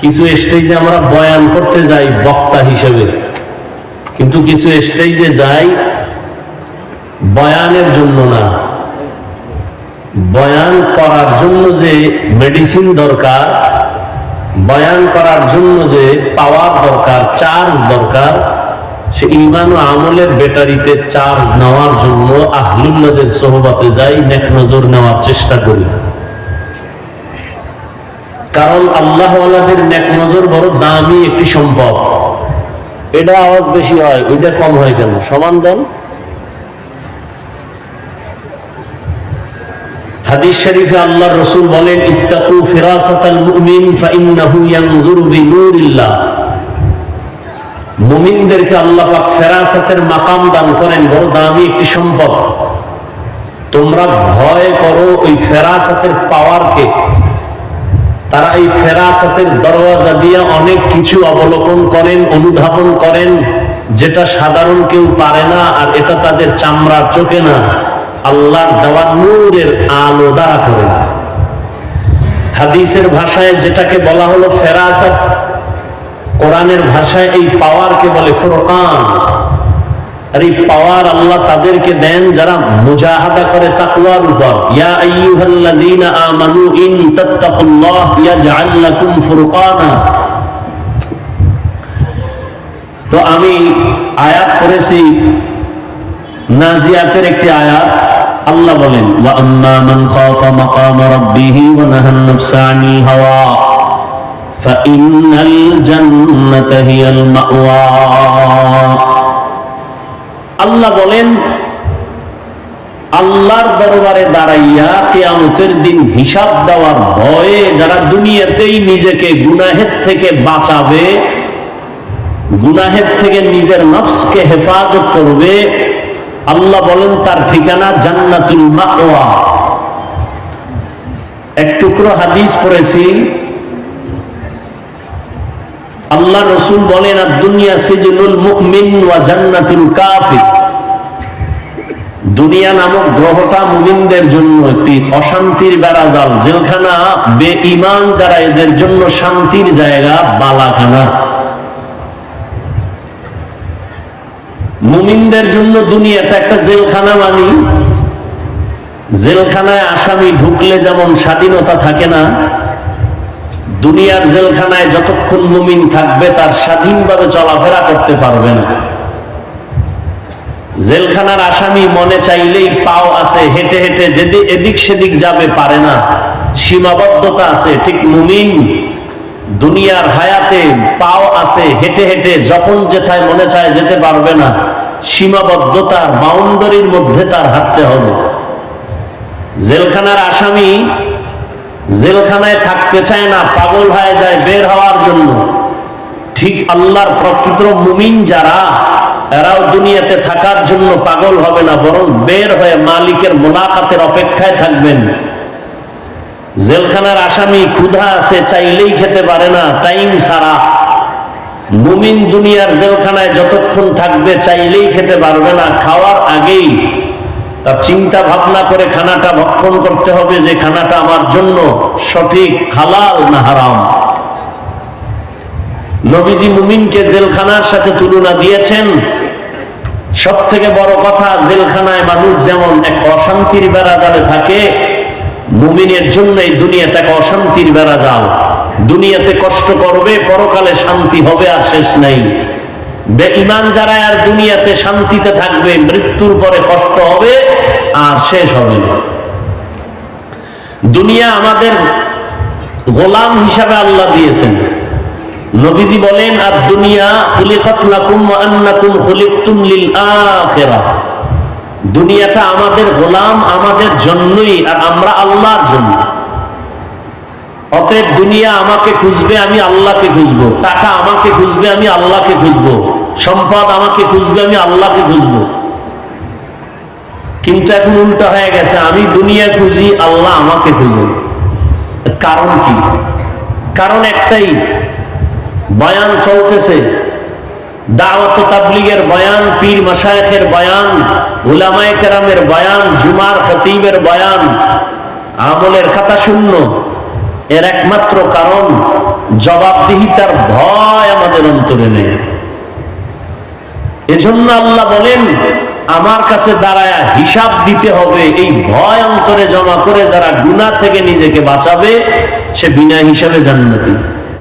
কিছু স্টেজে আমরা বয়ান করতে যাই বক্তা হিসেবে। কিন্তু কিছু স্টেজে যাই বয়ানের জন্য না। বয়ান করার জন্য যে মেডিসিন দরকার, বয়ান করার জন্য যে পাওয়ার দরকার চার্জ দরকার, সে ইমান আমলের ব্যাটারিতে চার্জ নেওয়ার জন্য আহলুল্লাদের সহবাতে যাই নেক নজর নেওয়ার চেষ্টা করি। কারণ আল্লাহ নেক নজর বড় দামি একটি সম্পদ। এটা আওয়াজ বেশি হয়, ওইটা কম হয় কেন? সমান দেন। হাদিস শরীফে আল্লাহর রসুল বলেন, ইত্তাকু ফিরাসাতাল মুমিনদেরকে আল্লাহ পাক ফেরাসাতের মাকাম দান করেন, বড় দামি একটি সম্পদ। তোমরা ভয় করো ওই ফেরাসাতের পাওয়ারকে। তারা এই ফেরাসাতের দরওয়াজা দিয়ে অনেক কিছু অবলোকন করেন, অনুধাবন করেন, যেটা সাধারণ কেউ পারে না আর এটা তাদের চামড়ার চোখে না। আল্লাহর দেওয়া নূরের আলো দ্বারা করে। হাদিসের ভাষায় যেটাকে বলা হলো ফেরাসাত, কোরআনের ভাষায় এই পাওয়ারকে বলে ফুরকান। আর এই পাওয়ার আল্লাহ তাদেরকে দেন যারা মুজাহাদা করে তাকওয়ার উপর ইয়া আইয়ুহাল্লাযীনা আমানু ইন তাত্তাকুল্লাহ ইয়াজআল লাকুম ফুরকানা তো আমি আয়াত করেছি নাজিয়াতের একটি আয়াত আল্লাহ বলেন ওয়া আম্মা মান খাফা মাকাম রাব্বিহি ওয়া নাহান নাফসা আনিল হাওয়া ফাইন্নাল জান্নাতা হিয়াল মাওয়া আল্লাহ বলেন, আল্লাহর দরবারে দাঁড়াইয়া কেয়ামতের দিন হিসাব দেওয়ার ভয়ে যারা দুনিয়াতেই নিজেকে গুনাহের থেকে বাঁচাবে, গুনাহের থেকে নিজের নফসকে হেফাজত করবে, আল্লাহ বলেন তার ঠিকানা জান্নাতুল মাওয়া। এক টুকরো হাদিস পড়েছি আল্লাহ রসুল বলেন, আর দুনিয়া সিজনুল মুমিন ওয়া জান্নাতুল কাফির। দুনিয়া নামক গ্রহটা মুমিনদের জন্য একটি অশান্তির বেড়াজাল, জেলখানা বে ইমান যারা এদের জন্য শান্তির জায়গা, বালাখানা। মুমিনদের জন্য দুনিয়াটা একটা জেলখানা মানি। জেলখানায় আসামি ঢুকলে যেমন স্বাধীনতা থাকে না দুনিয়ার জেলখানায় যতক্ষণ মুমিন থাকবে তার স্বাধীনভাবে চলাফেরা করতে পারবে না। জেলখানার আসামি মনে চাইলেই পাও আছে, হেঁটে হেঁটে যেদি, এদিক সেদিক যাবে পারে না। সীমাবদ্ধতা আছে, ঠিক মুমিন দুনিয়ার হায়াতে পাও আছে, হেঁটে হেঁটে যখন যেথায় মনে চায় যেতে পারবে না সীমাবদ্ধতার বাউন্ডারির মধ্যে তার হাঁটতে হবে। জেলখানার আসামি জেলখানায় থাকতে চায় না, পাগল হয়ে যায় বের হওয়ার জন্য। ঠিক আল্লাহর প্রকৃত মুমিন যারা, এরাও দুনিয়াতে থাকার জন্য পাগল হবে না, বরং বের হয়ে মালিকের মোলাকাতের অপেক্ষায় থাকবেন। জেলখানার আসামি ক্ষুধা আছে, চাইলেই খেতে পারে না, টাইম সারা। মুমিন দুনিয়ার জেলখানায় যতক্ষণ থাকবে, চাইলেই খেতে পারবে না। খাওয়ার আগেই তার চিন্তা ভাবনা করে খানাটা ভক্ষণ করতে হবে যে খানাটা আমার জন্য সঠিক, হালাল না হারাম। নবীজি মুমিনকে জেলখানার সাথে তুলনা দিয়েছেন। সব থেকে বড় কথা, জেলখানায় মানুষ যেমন এক অশান্তির বেড়াজালে থাকে, মুমিনের জন্য এই দুনিয়াটা এক অশান্তির বেড়াজাল। দুনিয়াতে কষ্ট করবে, পরকালে শান্তি হবে আর শেষ নেই। বেঈমান যারা আর দুনিয়াতে শান্তিতে থাকবে, মৃত্যুর পরে কষ্ট হবে আর শেষ হবে না। দুনিয়া আমাদের গোলাম হিসাবে আল্লাহ দিয়েছেন। নবীজি বলেন, আর দুনিয়া খুলিকাত লাকুম আন্নাকুম খুলিকতুম লিল আখিরাহ দুনিয়াটা আমাদের গোলাম আমাদের জন্যই আর আমরা আল্লাহর জন্য। অতএব দুনিয়া আমাকে খুঁজবে, আমি আল্লাহকে খুঁজবো। টাকা আমাকে খুঁজবে, আমি আল্লাহকে খুঁজবো। সম্পদ আমাকে খুঁজবে, আমি আল্লাহকে খুঁজবো। কিন্তু এখন উল্টা হয়ে গেছে, আমি দুনিয়া খুঁজি, আল্লাহ আমাকে খুঁজে। কারণ কি? কারণ একটাই, বয়ান চলতেছে। দাওয়াত তাবলিগের বয়ান, পীর মাসায়েখের বয়ান, উলামায়ে কেরামের বয়ান, জুমার খতিবের বয়ান, আমলের খাতা শূন্য। এর একমাত্র কারণ, জবাবদিহিতার ভয় আমাদের অন্তরে নেই। এজন্য আল্লাহ বলেন আমার কাছে দাঁড়ায় হিসাব দিতে হবে, এই ভয় অন্তরে জমা করে যারা গুনা থেকে নিজেকে বাঁচাবে, সে বিনা হিসাবে জান্নাতি।